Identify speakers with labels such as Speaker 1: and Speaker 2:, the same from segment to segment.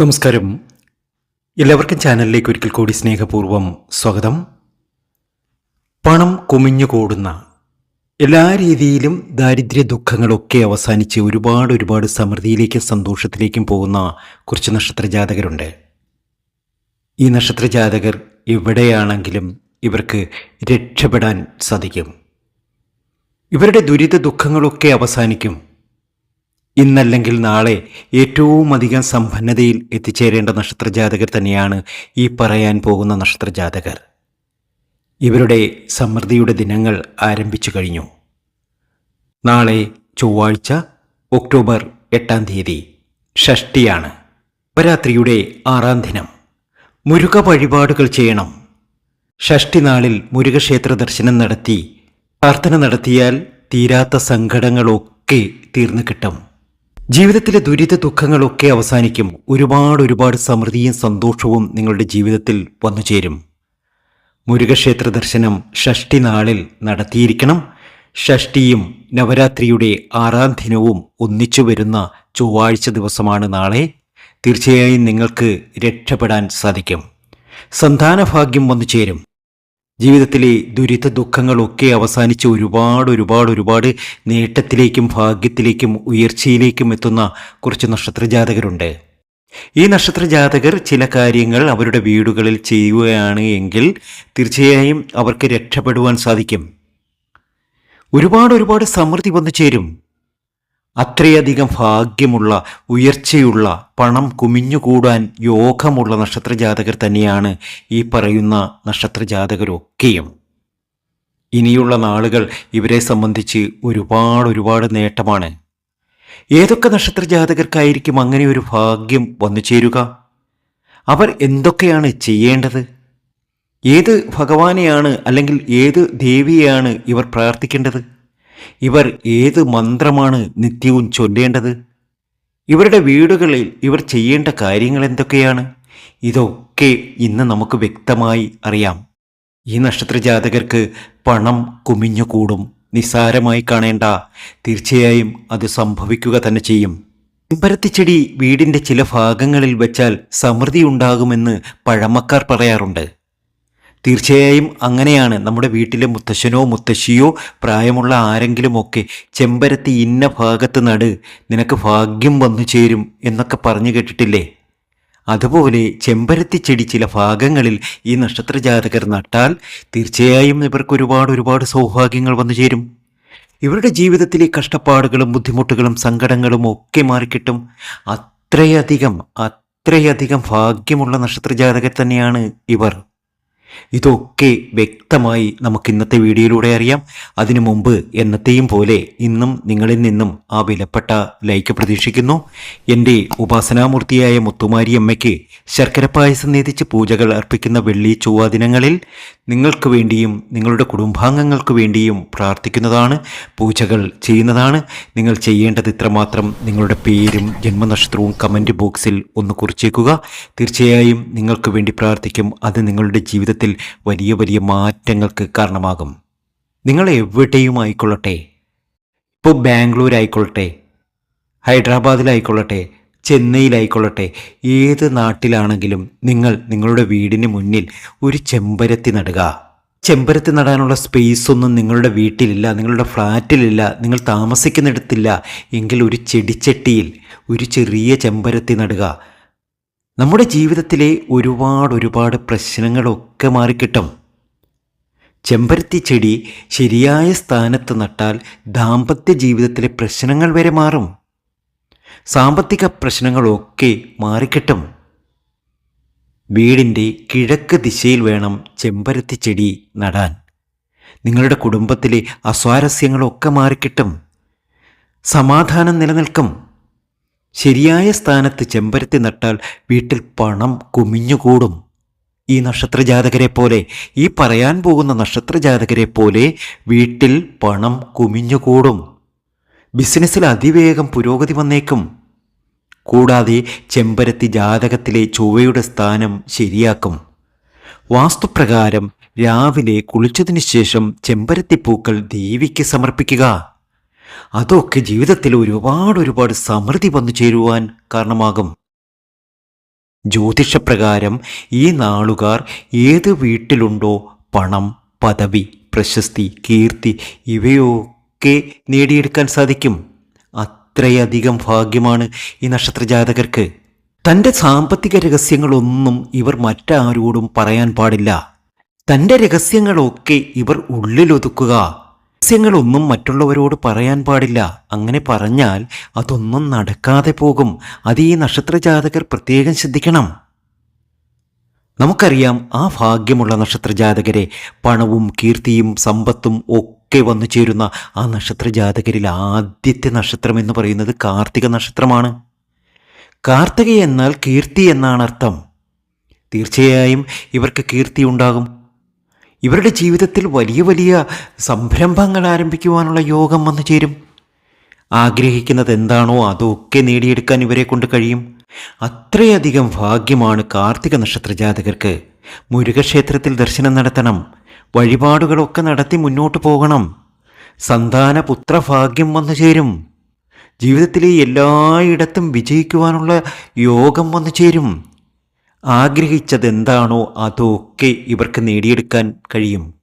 Speaker 1: നമസ്കാരം. എല്ലാവർക്കും ചാനലിലേക്ക് ഒരിക്കൽ കൂടി സ്നേഹപൂർവം സ്വാഗതം. പണം കുമിഞ്ഞു കൂടുന്ന എല്ലാ രീതിയിലും ദാരിദ്ര്യ ദുഃഖങ്ങളൊക്കെ അവസാനിച്ച് ഒരുപാട് ഒരുപാട് സമൃദ്ധിയിലേക്കും സന്തോഷത്തിലേക്കും പോകുന്ന കുറച്ച് നക്ഷത്ര ജാതകരുണ്ട്. ഈ നക്ഷത്ര ജാതകർ എവിടെയാണെങ്കിലും ഇവർക്ക് രക്ഷപ്പെടാൻ സാധിക്കും. ഇവരുടെ ദുരിത ദുഃഖങ്ങളൊക്കെ അവസാനിക്കും. ഇന്നല്ലെങ്കിൽ നാളെ ഏറ്റവും അധികം സമ്പന്നതയിൽ എത്തിച്ചേരേണ്ട നക്ഷത്രജാതകർ തന്നെയാണ് ഈ പറയാൻ പോകുന്ന നക്ഷത്രജാതകർ. ഇവരുടെ സമൃദ്ധിയുടെ ദിനങ്ങൾ ആരംഭിച്ചു കഴിഞ്ഞു. നാളെ ചൊവ്വാഴ്ച ഒക്ടോബർ എട്ടാം തീയതി ഷഷ്ടിയാണ്. നവരാത്രിയുടെ ആറാം ദിനം. മുരുക വഴിപാടുകൾ ചെയ്യണം. ഷഷ്ടി നാളിൽ മുരുകക്ഷേത്ര ദർശനം നടത്തി പ്രാർത്ഥന നടത്തിയാൽ തീരാത്ത സങ്കടങ്ങളൊക്കെ തീർന്നു കിട്ടും. ജീവിതത്തിലെ ദുരിത ദുഃഖങ്ങളൊക്കെ അവസാനിക്കും. ഒരുപാട് ഒരുപാട് സമൃദ്ധിയും സന്തോഷവും നിങ്ങളുടെ ജീവിതത്തിൽ വന്നു ചേരും. മുരുകക്ഷേത്ര ദർശനം ഷഷ്ടി നാളിൽ നടത്തിയിരിക്കണം. ഷഷ്ടിയും നവരാത്രിയുടെ ആറാം ദിനവും ഒന്നിച്ചു വരുന്ന ചൊവ്വാഴ്ച ദിവസമാണ് നാളെ. തീർച്ചയായും നിങ്ങൾക്ക് രക്ഷപ്പെടാൻ സാധിക്കും. സന്താന ഭാഗ്യം വന്നു ചേരും. ജീവിതത്തിലെ ദുരിത ദുഃഖങ്ങളൊക്കെ അവസാനിച്ച് ഒരുപാട് ഒരുപാട് ഒരുപാട് നേട്ടത്തിലേക്കും ഭാഗ്യത്തിലേക്കും ഉയർച്ചയിലേക്കും എത്തുന്ന കുറച്ച് നക്ഷത്ര ജാതകരുണ്ട് ഈ നക്ഷത്ര ജാതകർ ചില കാര്യങ്ങൾ അവരുടെ വീടുകളിൽ ചെയ്യുകയാണ് എങ്കിൽ തീർച്ചയായും അവർക്ക് രക്ഷപ്പെടുവാൻ സാധിക്കും. ഒരുപാട് ഒരുപാട് സമൃദ്ധി വന്നു ചേരും. അത്രയധികം ഭാഗ്യമുള്ള ഉയർച്ചയുള്ള പണം കുമിഞ്ഞുകൂടാൻ യോഗമുള്ള നക്ഷത്രജാതകർ തന്നെയാണ് ഈ പറയുന്ന നക്ഷത്രജാതകരൊക്കെയും. ഇനിയുള്ള നാളുകൾ ഇവരെ സംബന്ധിച്ച് ഒരുപാട് ഒരുപാട് നേട്ടമാണ്. ഏതൊക്കെ നക്ഷത്രജാതകർക്കായിരിക്കും അങ്ങനെ ഒരു ഭാഗ്യം വന്നു ചേരുക? അവർ എന്തൊക്കെയാണ് ചെയ്യേണ്ടത്? ഏത് ഭഗവാനെയാണ് അല്ലെങ്കിൽ ഏത് ദേവിയെയാണ് ഇവർ പ്രാർത്ഥിക്കേണ്ടത്? ഇവർ ഏത് മന്ത്രമാണ് നിത്യവും ചൊല്ലേണ്ടത്? ഇവരുടെ വീടുകളിൽ ഇവർ ചെയ്യേണ്ട കാര്യങ്ങൾ എന്തൊക്കെയാണ്? ഇതൊക്കെ ഇന്ന് നമുക്ക് വ്യക്തമായി അറിയാം. ഈ നക്ഷത്ര ജാതകർക്ക് പണം കുമിഞ്ഞുകൂടും നിസ്സാരമായി കാണേണ്ട. തീർച്ചയായും അത് സംഭവിക്കുക തന്നെ ചെയ്യും. ചെമ്പരത്തിച്ചെടി വീടിന്റെ ചില ഭാഗങ്ങളിൽ വെച്ചാൽ സമൃദ്ധി ഉണ്ടാകുമെന്ന് പഴമക്കാർ പറയാറുണ്ട്. തീർച്ചയായും അങ്ങനെയാണ്. നമ്മുടെ വീട്ടിലെ മുത്തശ്ശനോ മുത്തശ്ശിയോ പ്രായമുള്ള ആരെങ്കിലുമൊക്കെ ചെമ്പരത്തി ഇന്ന ഭാഗത്ത് നട് നിനക്ക് ഭാഗ്യം വന്നു ചേരും എന്നൊക്കെ പറഞ്ഞു കേട്ടിട്ടില്ലേ? അതുപോലെ ചെമ്പരത്തി ചെടി ചില ഭാഗങ്ങളിൽ ഈ നക്ഷത്ര ജാതകർ നട്ടാൽ തീർച്ചയായും ഇവർക്ക് ഒരുപാട് ഒരുപാട് സൗഭാഗ്യങ്ങൾ വന്നു ചേരും. ഇവരുടെ ജീവിതത്തിലെ കഷ്ടപ്പാടുകളും ബുദ്ധിമുട്ടുകളും സങ്കടങ്ങളും ഒക്കെ മാറിക്കിട്ടും. അത്രയധികം അത്രയധികം ഭാഗ്യമുള്ള നക്ഷത്ര ജാതകർ തന്നെയാണ് ഇവർ. ഇതൊക്കെ വ്യക്തമായി നമുക്ക് ഇന്നത്തെ വീഡിയോയിലൂടെ അറിയാം. അതിനു മുമ്പ് എന്നത്തെയും പോലെ ഇന്നും നിങ്ങളിൽ നിന്നും ആ വിലപ്പെട്ട ലൈക്ക് പ്രതീക്ഷിക്കുന്നു. എന്റെ ഉപാസനാമൂർത്തിയായ മുത്തുമാരി അമ്മയ്ക്ക് ശർക്കര പായസം നേതിച്ച് പൂജകൾ അർപ്പിക്കുന്ന വെള്ളി ചൊവ്വ ദിനങ്ങളിൽ നിങ്ങൾക്ക് വേണ്ടിയും നിങ്ങളുടെ കുടുംബാംഗങ്ങൾക്ക് വേണ്ടിയും പ്രാർത്ഥിക്കുന്നതാണ് പൂജകൾ ചെയ്യുന്നതാണ്. നിങ്ങൾ ചെയ്യേണ്ടത് ഇത്രമാത്രം നിങ്ങളുടെ പേരും ജന്മനക്ഷത്രവും കമന്റ് ബോക്സിൽ ഒന്ന് കുറിച്ചേക്കുക. തീർച്ചയായും നിങ്ങൾക്ക് വേണ്ടി പ്രാർത്ഥിക്കും. അത് നിങ്ങളുടെ ജീവിതത്തിൽ വലിയ വലിയ മാറ്റങ്ങൾക്ക് കാരണമാകും. നിങ്ങൾ എവിടെയും ആയിക്കൊള്ളട്ടെ ഇപ്പോൾ ബാംഗ്ലൂർ ആയിക്കൊള്ളട്ടെ ഹൈദരാബാദിലായിക്കൊള്ളട്ടെ? ചെന്നൈയിലായിക്കൊള്ളട്ടെ. ഏത് നാട്ടിലാണെങ്കിലും നിങ്ങൾ നിങ്ങളുടെ വീടിന് മുന്നിൽ ഒരു ചെമ്പരത്തി നടുക. ചെമ്പരത്തി നടാനുള്ള സ്പേസ് ഒന്നും നിങ്ങളുടെ വീട്ടിലില്ല നിങ്ങളുടെ ഫ്ലാറ്റിലില്ല നിങ്ങൾ താമസിക്കുന്നിടത്തില്ല. എങ്കിൽ ഒരു ചെടിച്ചട്ടിയിൽ ഒരു ചെറിയ ചെമ്പരത്തി നടുക. നമ്മുടെ ജീവിതത്തിലെ ഒരുപാട് ഒരുപാട് പ്രശ്നങ്ങളൊക്കെ മാറിക്കിട്ടും. ചെമ്പരത്തി ചെടി ശരിയായ സ്ഥാനത്ത് നട്ടാൽ ദാമ്പത്യ ജീവിതത്തിലെ പ്രശ്നങ്ങൾ വരെ മാറും. സാമ്പത്തിക പ്രശ്നങ്ങളൊക്കെ മാറിക്കിട്ടും. വീടിന്റെ കിഴക്ക് ദിശയിൽ വേണം ചെമ്പരത്തി ചെടി നടാൻ. നിങ്ങളുടെ കുടുംബത്തിലെ അസ്വാരസ്യങ്ങളൊക്കെ മാറിക്കിട്ടും. സമാധാനം നിലനിൽക്കും. ശരിയായ സ്ഥാനത്ത് ചെമ്പരത്തി നട്ടാൽ വീട്ടിൽ പണം കുമിഞ്ഞുകൂടും. ഈ നക്ഷത്രജാതകരെ പോലെ ഈ പറയാൻ പോകുന്ന നക്ഷത്രജാതകരെ പോലെ വീട്ടിൽ പണം കുമിഞ്ഞുകൂടും. ബിസിനസ്സിൽ അതിവേഗം പുരോഗതി വന്നേക്കും. കൂടാതെ ചെമ്പരത്തി ജാതകത്തിലെ ചൊവ്വയുടെ സ്ഥാനം ശരിയാക്കും. വാസ്തുപ്രകാരം രാവിലെ കുളിച്ചതിന് ശേഷം ചെമ്പരത്തിപ്പൂക്കൾ ദേവിക്ക് സമർപ്പിക്കുക. അതൊക്കെ ജീവിതത്തിൽ ഒരുപാട് ഒരുപാട് സമൃദ്ധി വന്നു ചേരുവാൻ കാരണമാകും. ജ്യോതിഷപ്രകാരം ഈ നാളുകാർ ഏത് വീട്ടിലുണ്ടോ പണം പദവി പ്രശസ്തി കീർത്തി ഇവയൊക്കെ നേടിയെടുക്കാൻ സാധിക്കും. അത്രയധികം ഭാഗ്യമാണ് ഈ നക്ഷത്ര ജാതകർക്ക് തന്റെ സാമ്പത്തിക രഹസ്യങ്ങളൊന്നും ഇവർ മറ്റാരോടും പറയാൻ പാടില്ല. തന്റെ രഹസ്യങ്ങളൊക്കെ ഇവർ ഉള്ളിലൊതുക്കുക. രഹസ്യങ്ങളൊന്നും മറ്റുള്ളവരോട് പറയാൻ പാടില്ല. അങ്ങനെ പറഞ്ഞാൽ അതൊന്നും നടക്കാതെ പോകും. അത് ഈ നക്ഷത്ര ജാതകർ പ്രത്യേകം ശ്രദ്ധിക്കണം. നമുക്കറിയാം ആ ഭാഗ്യമുള്ള നക്ഷത്ര ജാതകരെ പണവും കീർത്തിയും സമ്പത്തും ഒക്കെ വന്നു ചേരുന്ന ആ നക്ഷത്ര ജാതകരിൽ ആദ്യത്തെ നക്ഷത്രം എന്ന് പറയുന്നത് കാർത്തിക നക്ഷത്രമാണ്. കാർത്തിക എന്നാൽ കീർത്തി എന്നാണ് അർത്ഥം. തീർച്ചയായും ഇവർക്ക് കീർത്തി ഉണ്ടാകും. ഇവരുടെ ജീവിതത്തിൽ വലിയ വലിയ സംരംഭങ്ങൾ ആരംഭിക്കുവാനുള്ള യോഗം വന്നു ചേരും. ആഗ്രഹിക്കുന്നത് എന്താണോ അതൊക്കെ നേടിയെടുക്കാൻ ഇവരെ കൊണ്ട് കഴിയും. അത്രയധികം ഭാഗ്യമാണ് കാർത്തിക നക്ഷത്ര ജാതകർക്ക് മുരുകക്ഷേത്രത്തിൽ ദർശനം നടത്തണം. വഴിപാടുകളൊക്കെ നടത്തി മുന്നോട്ട് പോകണം. സന്താന പുത്രഭാഗ്യം വന്നു ചേരും. ജീവിതത്തിലെ എല്ലായിടത്തും വിജയിക്കുവാനുള്ള യോഗം വന്നു ചേരും. ആഗ്രഹിച്ചതെന്താണോ അതൊക്കെ ഇവർക്ക് നേടിയെടുക്കാൻ കഴിയും.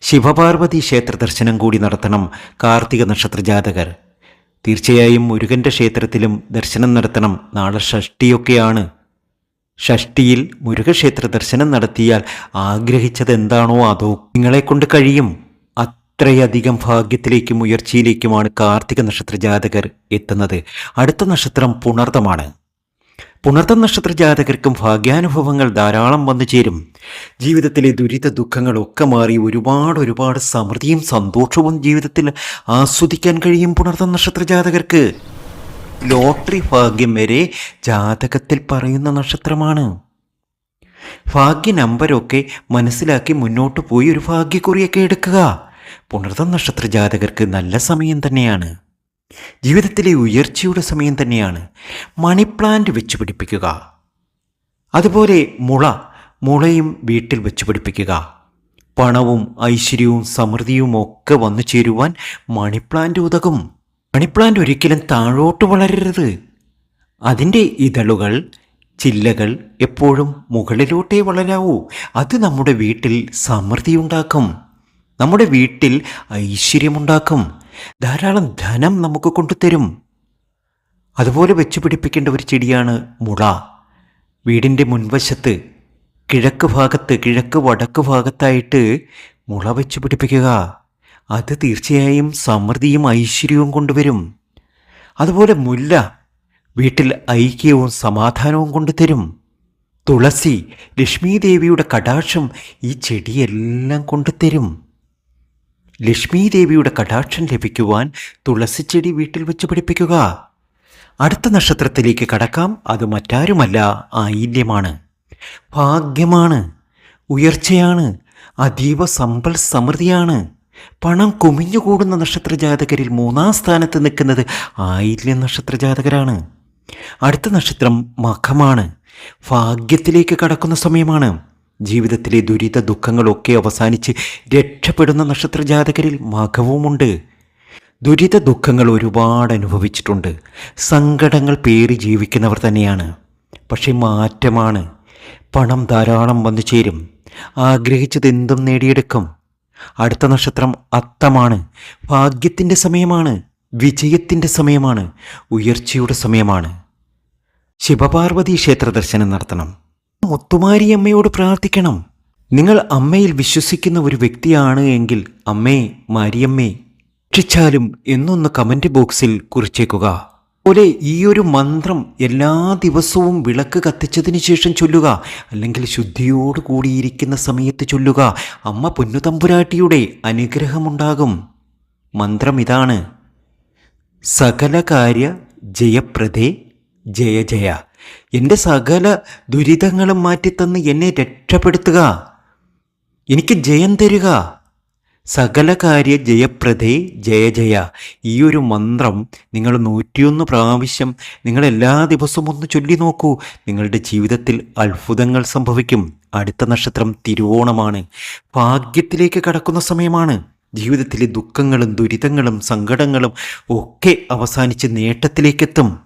Speaker 1: ശിവപാർവതി ക്ഷേത്ര ദർശനം കൂടി നടത്തണം കാർത്തിക നക്ഷത്ര ജാതകർ. തീർച്ചയായും മുരുകന്റെ ക്ഷേത്രത്തിലും ദർശനം നടത്തണം. നാളെ ഷഷ്ടിയൊക്കെയാണ്. ഷഷ്ടിയിൽ മുരുകക്ഷേത്ര ദർശനം നടത്തിയാൽ ആഗ്രഹിച്ചത് എന്താണോ അതോ നിങ്ങളെ കൊണ്ട് കഴിയും? അത്രയധികം ഭാഗ്യത്തിലേക്കും ഉയർച്ചയിലേക്കുമാണ് കാർത്തിക നക്ഷത്ര ജാതകർ എത്തുന്നത്. അടുത്ത നക്ഷത്രം പുണർതമാണ് പുണർത്ത നക്ഷത്ര ജാതകർക്കും ഭാഗ്യാനുഭവങ്ങൾ ധാരാളം വന്നു ചേരും. ജീവിതത്തിലെ ദുരിത ദുഃഖങ്ങളൊക്കെ മാറി ഒരുപാട് ഒരുപാട് സമൃദ്ധിയും സന്തോഷവും ജീവിതത്തിൽ ആസ്വദിക്കാൻ കഴിയും പുണർത്ത നക്ഷത്ര ജാതകർക്ക്. ലോട്ടറി ഭാഗ്യം വരെ ജാതകത്തിൽ പറയുന്ന നക്ഷത്രമാണ്. ഭാഗ്യ നമ്പരൊക്കെ മനസ്സിലാക്കി മുന്നോട്ട് പോയി ഒരു ഭാഗ്യക്കുറിയൊക്കെ എടുക്കുക. പുണർത്ത നക്ഷത്ര ജാതകർക്ക് നല്ല സമയം തന്നെയാണ്. ജീവിതത്തിലെ ഉയർച്ചയുടെ സമയം തന്നെയാണ്. മണി പ്ലാന്റ് വെച്ച് പിടിപ്പിക്കുക. അതുപോലെ മുള മുളയും വീട്ടിൽ വെച്ച് പിടിപ്പിക്കുക. പണവും ഐശ്വര്യവും സമൃദ്ധിയും ഒക്കെ വന്നു ചേരുവാൻ മണി പ്ലാന്റ് ഉതകും. മണി പ്ലാന്റ് ഒരിക്കലും താഴോട്ട് വളരരുത്. അതിന്റെ ഇതളുകൾ ചില്ലകൾ എപ്പോഴും മുകളിലോട്ടേ വളരാവൂ. അത് നമ്മുടെ വീട്ടിൽ സമൃദ്ധി ഉണ്ടാക്കും നമ്മുടെ വീട്ടിൽ ഐശ്വര്യമുണ്ടാക്കും. ധാരാളം ധനം നമുക്ക് കൊണ്ടുതരും. അതുപോലെ വെച്ച് പിടിപ്പിക്കേണ്ട ഒരു ചെടിയാണ് മുള. വീടിന്റെ മുൻവശത്ത് കിഴക്ക് ഭാഗത്ത് കിഴക്ക് വടക്ക് ഭാഗത്തായിട്ട് മുള വെച്ച് പിടിപ്പിക്കുക. അത് തീർച്ചയായും സമൃദ്ധിയും ഐശ്വര്യവും കൊണ്ടുവരും. അതുപോലെ മുല്ല വീട്ടിൽ ഐക്യവും സമാധാനവും കൊണ്ടുതരും. തുളസി ലക്ഷ്മി ദേവിയുടെ കടാക്ഷം ഈ ചെടിയെല്ലാം കൊണ്ടുതരും. ലക്ഷ്മി ദേവിയുടെ കടാക്ഷം ലഭിക്കുവാൻ തുളസി ചെടി വീട്ടിൽ വെച്ച് പിടിപ്പിക്കുക. അടുത്ത നക്ഷത്രത്തിലേക്ക് കടക്കാം. അത് മറ്റാരുമല്ല ആയില്യമാണ്. ഭാഗ്യമാണ് ഉയർച്ചയാണ് അതീവ സമ്പൽ സമൃദ്ധിയാണ്. പണം കുമിഞ്ഞുകൂടുന്ന നക്ഷത്ര ജാതകരിൽ മൂന്നാം സ്ഥാനത്ത് നിൽക്കുന്നത് ആയില്യ നക്ഷത്ര ജാതകരാണ് അടുത്ത നക്ഷത്രം മഖമാണ്. ഭാഗ്യത്തിലേക്ക് കടക്കുന്ന സമയമാണ്. ജീവിതത്തിലെ ദുരിത ദുഃഖങ്ങളൊക്കെ അവസാനിച്ച് രക്ഷപ്പെടുന്ന നക്ഷത്ര ജാതകരിൽ മഖവുമുണ്ട്. ദുരിത ദുഃഖങ്ങൾ ഒരുപാട് അനുഭവിച്ചിട്ടുണ്ട്. സങ്കടങ്ങൾ പേറി ജീവിക്കുന്നവർ തന്നെയാണ്. പക്ഷേ മാറ്റമാണ്. പണം ധാരാളം വന്നു ചേരും. ആഗ്രഹിച്ചത് എന്തും നേടിയെടുക്കും. അടുത്ത നക്ഷത്രം അത്തമാണ്. ഭാഗ്യത്തിന്റെ സമയമാണ്. വിജയത്തിന്റെ സമയമാണ്. ഉയർച്ചയുടെ സമയമാണ്. ശിവപാർവതി ക്ഷേത്ര ദർശനം നടത്തണം. മുത്തുമാരി അമ്മയോട് പ്രാർത്ഥിക്കണം. നിങ്ങൾ അമ്മയിൽ വിശ്വസിക്കുന്ന ഒരു വ്യക്തിയാണ് എങ്കിൽ അമ്മേ മാരിയമ്മേ രക്ഷിച്ചാലും എന്നൊന്ന് കമന്റ് ബോക്സിൽ കുറിച്ചേക്കുക. പോലെ ഈ ഒരു മന്ത്രം എല്ലാ ദിവസവും വിളക്ക് കത്തിച്ചതിന് ശേഷം ചൊല്ലുക. അല്ലെങ്കിൽ ശുദ്ധിയോട് കൂടിയിരിക്കുന്ന സമയത്ത് ചൊല്ലുക. അമ്മ പൊന്നുതമ്പുരാട്ടിയുടെ അനുഗ്രഹമുണ്ടാകും. മന്ത്രം ഇതാണ്. സകല കാര്യ ജയപ്രദേ ജയ ജയ. എന്റെ സകല ദുരിതങ്ങളും മാറ്റിത്തന്ന് എന്നെ രക്ഷപ്പെടുത്തുക. എനിക്ക് ജയം തരിക. സകല കാര്യ ജയപ്രദേ ജയ ജയ. ഈ ഒരു മന്ത്രം നിങ്ങൾ നൂറ്റിയൊന്ന് പ്രാവശ്യം നിങ്ങൾ എല്ലാ ദിവസവും ഒന്ന് ചൊല്ലി നോക്കൂ. നിങ്ങളുടെ ജീവിതത്തിൽ അത്ഭുതങ്ങൾ സംഭവിക്കും. അടുത്ത നക്ഷത്രം തിരുവോണമാണ്. ഭാഗ്യത്തിലേക്ക് കടക്കുന്ന സമയമാണ്. ജീവിതത്തിലെ ദുഃഖങ്ങളും ദുരിതങ്ങളും സങ്കടങ്ങളും ഒക്കെ അവസാനിച്ച് നേട്ടത്തിലേക്കെത്തും.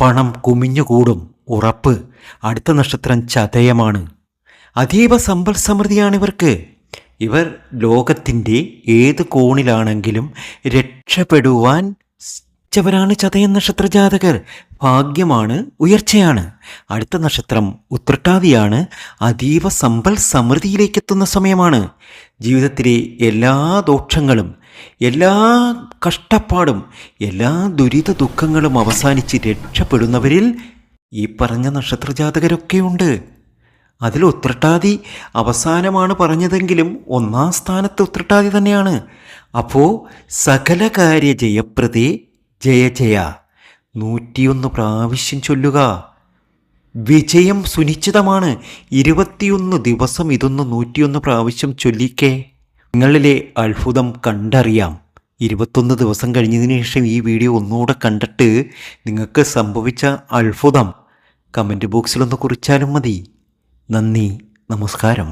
Speaker 1: പണം കുമിഞ്ഞുകൂടും. ഉറപ്പ്. അടുത്ത നക്ഷത്രം ചതയമാണ്. അതീവ സമ്പൽ സമൃദ്ധിയാണ് ഇവർക്ക്. ഇവർ ലോകത്തിന്റെ ഏത് കോണിലാണെങ്കിലും രക്ഷപ്പെടുവാൻ ച്ചവരാണ് ചതയൻ നക്ഷത്ര ജാതകർ ഭാഗ്യമാണ് ഉയർച്ചയാണ്. അടുത്ത നക്ഷത്രം ഉത്രട്ടാതിയാണ് അതീവ സമ്പൽ സമൃദ്ധിയിലേക്ക് എത്തുന്ന സമയമാണ്. ജീവിതത്തിലെ എല്ലാ ദോഷങ്ങളും എല്ലാ കഷ്ടപ്പാടും എല്ലാ ദുരിത ദുഃഖങ്ങളും അവസാനിച്ച് രക്ഷപ്പെടുന്നവരിൽ ഈ പറഞ്ഞ നക്ഷത്ര ജാതകരൊക്കെയുണ്ട് അതിൽ ഉത്രട്ടാതി അവസാനമാണ് പറഞ്ഞതെങ്കിലും ഒന്നാം സ്ഥാനത്ത് ഉത്രട്ടാതി തന്നെയാണ്. അപ്പോൾ സകല കാര്യ ജയപ്രതി ജയ ജയ. നൂറ്റിയൊന്ന് പ്രാവശ്യം ചൊല്ലുക. വിജയം സുനിശ്ചിതമാണ്. ഇരുപത്തിയൊന്ന് ദിവസം ഇതൊന്ന് നൂറ്റിയൊന്ന് പ്രാവശ്യം ചൊല്ലിക്കേ. നിങ്ങളിലെ അത്ഭുതം കണ്ടറിയാം. ഇരുപത്തൊന്ന് ദിവസം കഴിഞ്ഞതിന് ശേഷം ഈ വീഡിയോ ഒന്നുകൂടെ കണ്ടിട്ട് നിങ്ങൾക്ക് സംഭവിച്ച അത്ഭുതം കമന്റ് ബോക്സിലൊന്ന് കുറിച്ചാലും മതി. നന്ദി നമസ്കാരം.